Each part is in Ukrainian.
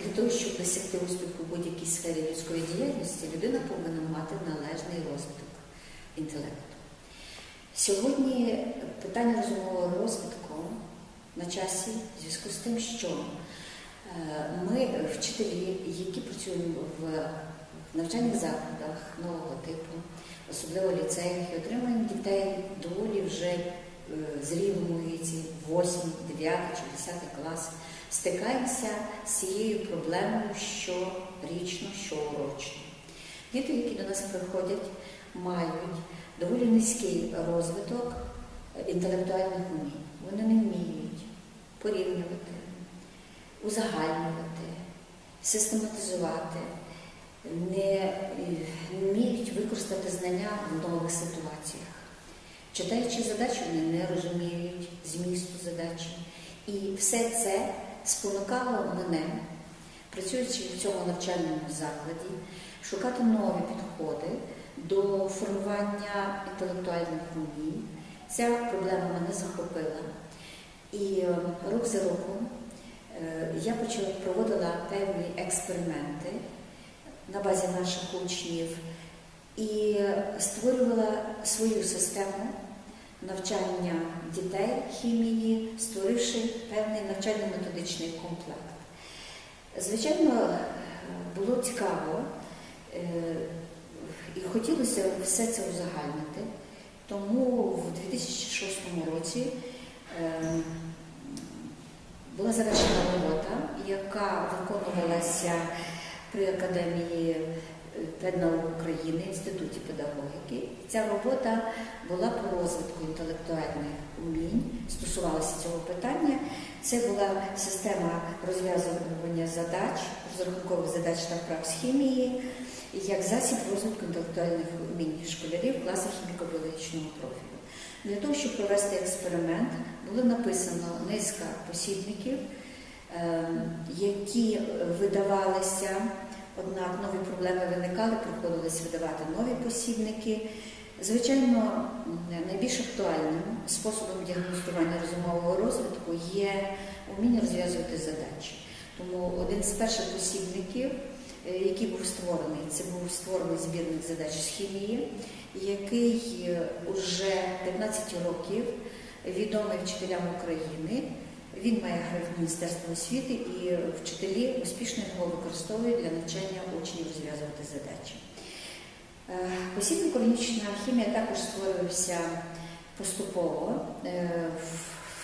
Для того, щоб досягти успіху в будь-якій сфері людської діяльності, людина повинна мати належний розвиток інтелекту. Сьогодні питання розумового розвитку на часі в зв'язку з тим, що е, ми, вчителі, які працюємо в навчальних закладах нового типу, особливо ліцеях, і отримуємо дітей доволі вже зрілому віці, 8, 9 чи 10 клас, стикаємося з цією проблемою щорічно, щорочно. Діти, які до нас приходять, мають доволі низький розвиток інтелектуальних умінь. Вони не вміють порівнювати, узагальнювати, систематизувати, не е, вміють використати знання в нових ситуаціях. Читаючи задачу, вони не розуміють змісту задачі. І все це спонукало мене, працюючи в цьому навчальному закладі, шукати нові підходи до формування інтелектуальних умінь. Ця проблема мене захопила. І е, рук за роком е, я почала проводила певні експерименти на базі наших учнів і створювала свою систему навчання дітей хімії, створивши певний навчально-методичний комплект. Звичайно, було цікаво е, і хотілося все це узагальнити, тому в 2006 році е, була завершена робота, яка виконувалася при Академії педнаук України, Інституті педагогіки. Ця робота була по розвитку інтелектуальних умінь, стосувалася цього питання. Це була система розв'язування задач, розрахункових задач та вправ з хімії, як засіб розвитку інтелектуальних умінь школярів класу хіміко-біологічного профілю. Для того, щоб провести експеримент, було написано низка посібників, ем, які видавалися. Однак нові проблеми виникали, приходилось видавати нові посібники. Звичайно, найбільш актуальним способом діагностування розумового розвитку є вміння розв'язувати задачі. Тому один з перших посібників, е, який був створений, це був створений збірник задач з хімії, який уже 15 років відомий вчителям України. Він має графік Міністерства освіти і вчителі успішно його використовують для навчання учнів розв'язувати задачі. Е, Посібник органічна хімія також створювався поступово. Е,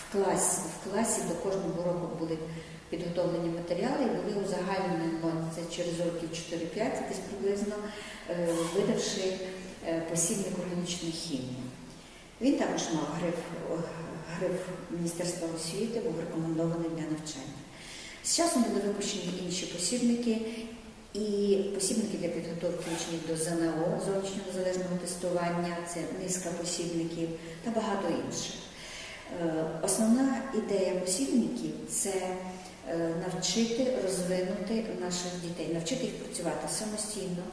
В класі, в класі до кожного року були підготовлені матеріали і були узагальнені ну, це через років 4-5, десь приблизно, е, видавши посібник органічної хімії. Він також мав гриф гриф Міністерства освіти був рекомендований для навчання. З часом були випущені інші посібники і посібники для підготовки учнів до ЗНО, зовнішнього незалежного тестування, це низка посібників та багато інших. Е, Основна ідея посібників це е, навчити розвинути наших дітей, навчити їх працювати самостійно,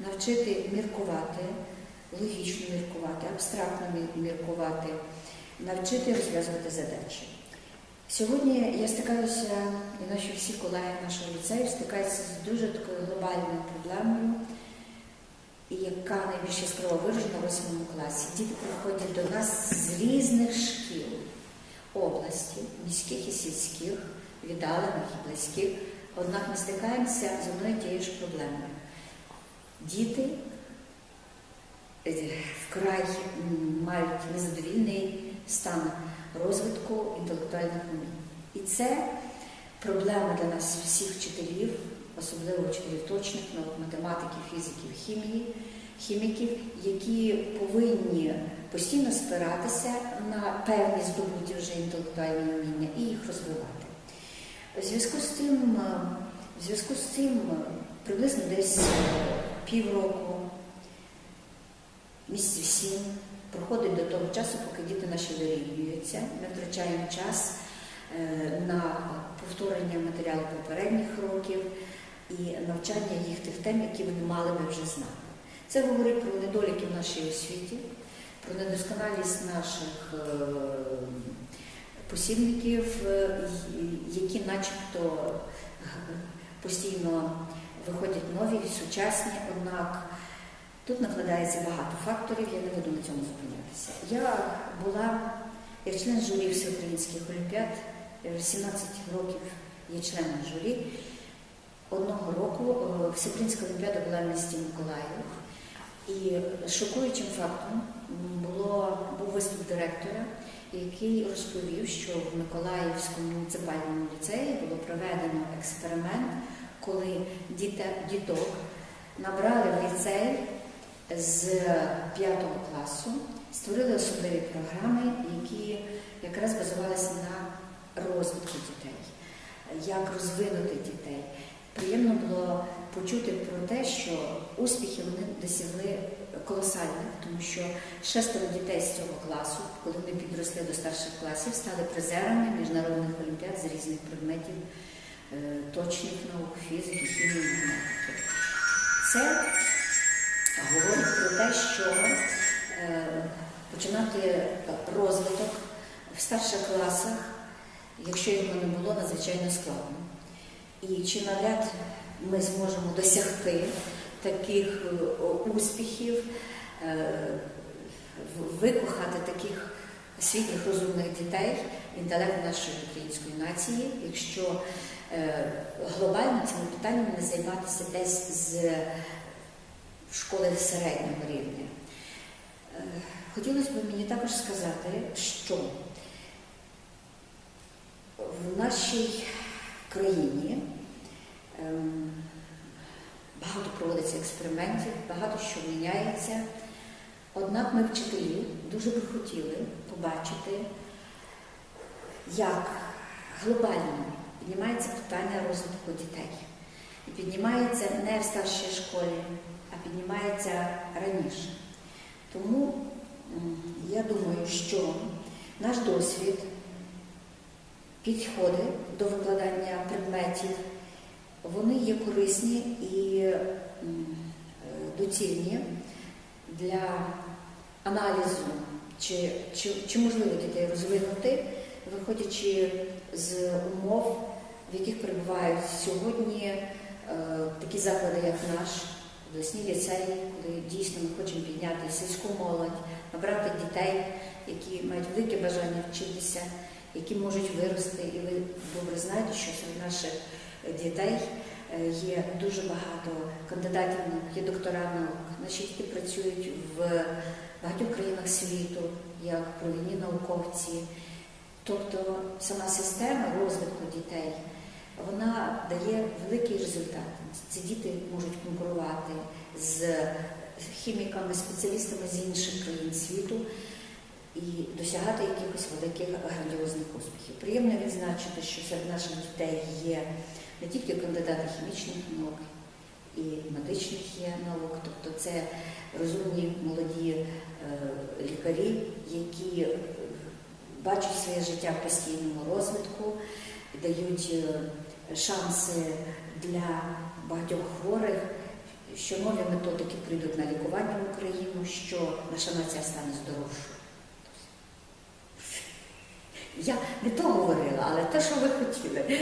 навчити міркувати, логічно міркувати, абстрактно міркувати навчити розв'язувати задачі. Сьогодні я стикаюся, і наші всі колеги нашого ліцею стикаються з дуже такою глобальною проблемою, яка найбільш яскраво виражена в 8 класі. Діти приходять до нас з різних шкіл області, міських і сільських, віддалених і близьких. Однак ми стикаємося з одною тією ж проблемою. Діти вкрай мають незадовільний стан розвитку інтелектуальних умінь. І це проблема для нас всіх вчителів, особливо вчителів точних наук, математиків, фізиків, хімії, хіміків, які повинні постійно спиратися на певні здобуті вже інтелектуальні уміння і їх розвивати. У зв'язку з тим, в зв'язку з цим приблизно десь півроку, місяців сім проходить до того часу, поки діти наші вирівнюються. Ми втрачаємо час е, на повторення матеріалу попередніх років і навчання їх тих тем, які вони мали би вже знати. Це говорить про недоліки в нашій освіті, про недосконалість наших е, посібників, е, які начебто постійно виходять нові, сучасні, однак тут накладається багато факторів, я не буду на цьому зупинятися. Я була як член журі всеукраїнських олімпіад, е, 17 років є членом журі. Одного року е, Всеукраїнська олімпіада була в місті Миколаїв. І шокуючим фактом було, був виступ директора, який розповів, що в Миколаївському муніципальному ліцеї було проведено експеримент, коли діток набрали в ліцей з 5 класу, створили особливі програми, які якраз базувалися на розвитку дітей, як розвинути дітей. Приємно було почути про те, що успіхи вони досягли колосальних, тому що шестеро дітей з цього класу, коли вони підросли до старших класів, стали призерами міжнародних олімпіад з різних предметів е, точних наук, фізики, хімії, математики. Це говорить про те, що е, починати розвиток в старших класах, якщо його не було, надзвичайно складно. І чи навряд ми зможемо досягти таких е, успіхів, е, викохати таких світлих розумних дітей, інтелект нашої української нації, якщо глобально цими питаннями не займатися десь з школи середнього рівня. Е, Хотілося б мені також сказати, що в нашій країні ем, багато проводиться експериментів, багато що міняється. Однак ми, вчителі, дуже би хотіли побачити, як глобально піднімається питання розвитку дітей. І піднімається не в старшій школі, піднімається раніше. Тому я думаю, що наш досвід, підходи до викладання предметів, вони є корисні і е, доцільні для аналізу, чи, чи, чи можливо дітей розвинути, виходячи з умов, в яких перебувають сьогодні е, такі заклади, як наш, обласні ліцеї, коли дійсно ми хочемо підняти сільську молодь, набрати дітей, які мають велике бажання вчитися, які можуть вирости. І ви добре знаєте, що серед наших дітей е, є дуже багато кандидатів наук, є доктора наук. Наші діти працюють в багатьох країнах світу, як провідні науковці. Тобто сама система розвитку дітей вона дає великий результат. Ці діти можуть конкурувати з хіміками, спеціалістами з інших країн світу і досягати якихось великих грандіозних успіхів. Приємно відзначити, що серед наших дітей є не тільки кандидати хімічних наук, і медичних є наук, тобто це розумні молоді е, лікарі, які бачать своє життя в постійному розвитку, дають е, шанси для багатьох хворих, що нові методики прийдуть на лікування в Україну, що наша нація стане здоровшою. Я не то говорила, але те, що ви хотіли.